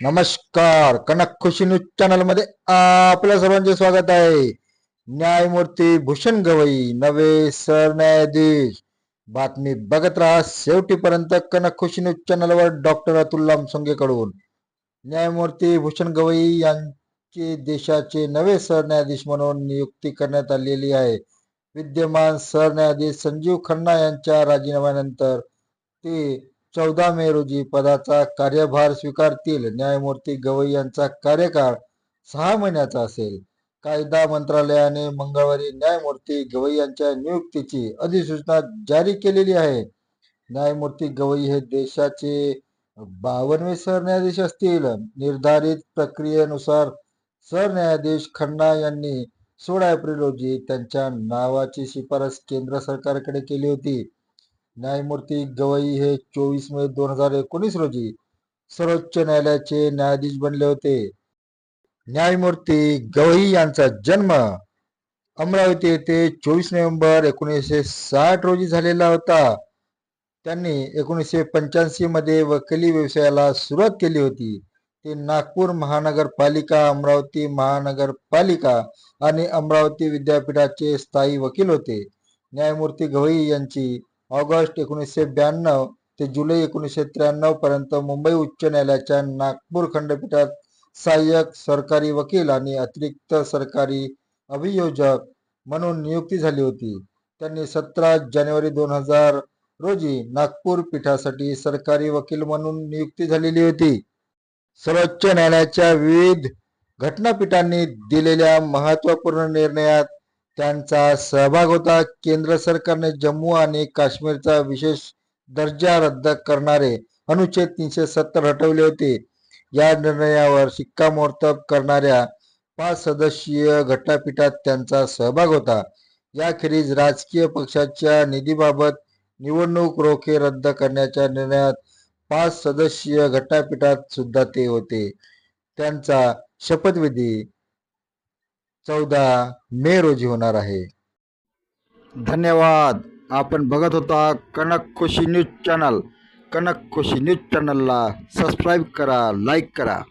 नमस्कार. कनक खुशी न्यूज चॅनलमध्ये आपल्या सर्वांचे स्वागत आहे. न्यायमूर्ती भूषण गवई नवे सरन्यायाधीश. बातमी बघत राहा शेवटीपर्यंत कनक खुशी न्यूज चॅनलवर डॉक्टर अतुल लामसोंगे कडून न्यायमूर्ती भूषण गवई यांची देशाचे नवे सरन्यायाधीश म्हणून नियुक्ती करण्यात आलेली आहे. विद्यमान सरन्यायाधीश संजीव खन्ना यांच्या राजीनाम्यानंतर ते चौदा मे रोजी पदाचा कार्यभार स्वीकारतील न्यायमूर्ती गवई यांचा कार्यकाळ सहा महिन्याचा असेल. कायदा मंत्रालयाने मंगळवारी न्यायमूर्ती गवई यांच्या नियुक्तीची अधिसूचना जारी केलेली आहे. न्यायमूर्ती गवई हे देशाचे बावनवे सरन्यायाधीश असतील. निर्धारित प्रक्रियेनुसार सरन्यायाधीश खन्ना यांनी सोळा एप्रिल रोजी त्यांच्या नावाची शिफारस केंद्र सरकारकडे केली होती. न्यायमूर्ती गवई हे चोवीस मे दोन हजार एकोणीस रोजी सर्वोच्च न्यायालयाचे न्यायाधीश बनले होते. न्यायमूर्ती गवई यांचा जन्म अमरावती येथे चोवीस नोव्हेंबर एकोणीसशे साठ रोजी झालेला होता. त्यांनी एकोणीसशे पंच्याऐंशी मध्ये वकिली व्यवसायाला सुरुवात केली होती. ते नागपूर महानगरपालिका अमरावती महानगरपालिका आणि अमरावती विद्यापीठाचे स्थायी वकील होते. न्यायमूर्ती गवई यांची ऑगस्ट एकोणीसशे ब्याण्णव ते जुलै एकोणीसशे त्र्याण्णव पर्यंत मुंबई उच्च न्यायालयाच्या नागपूर खंडपीठात सहाय्यक सरकारी वकील आणि अतिरिक्त सरकारी अभियोजक म्हणून नियुक्ती झाली होती. त्यांनी सतरा जानेवारी दोन हजार रोजी नागपूर पीठासाठी सरकारी वकील म्हणून नियुक्ती झालेली होती. सर्वोच्च न्यायालयाच्या विविध घटनापीठांनी दिलेल्या महत्त्वपूर्ण निर्णयात त्यांचा सहभाग होता. केंद्र सरकारने जम्मू आणि काश्मीरचा विशेष दर्जा रद्द करणारे अनुच्छेद तीनशे सत्तर हटवले होते. या निर्णयावर शिक्कामोर्तब करणाऱ्या पाच सदस्यीय घटनापीठात त्यांचा सहभाग होता. याखेरीज राजकीय पक्षाच्या निधीबाबत निवडणूक रोखे रद्द करण्याच्या निर्णयात पाच सदस्यीय घटनापीठात सुद्धा ते होते. त्यांचा शपथविधी चौदा मे रोजी होणार आहे. धन्यवाद. आपण बघत होता Kanak Khushi news channel. Kanak Khushi news चॅनलला सबस्क्राईब करा लाईक करा.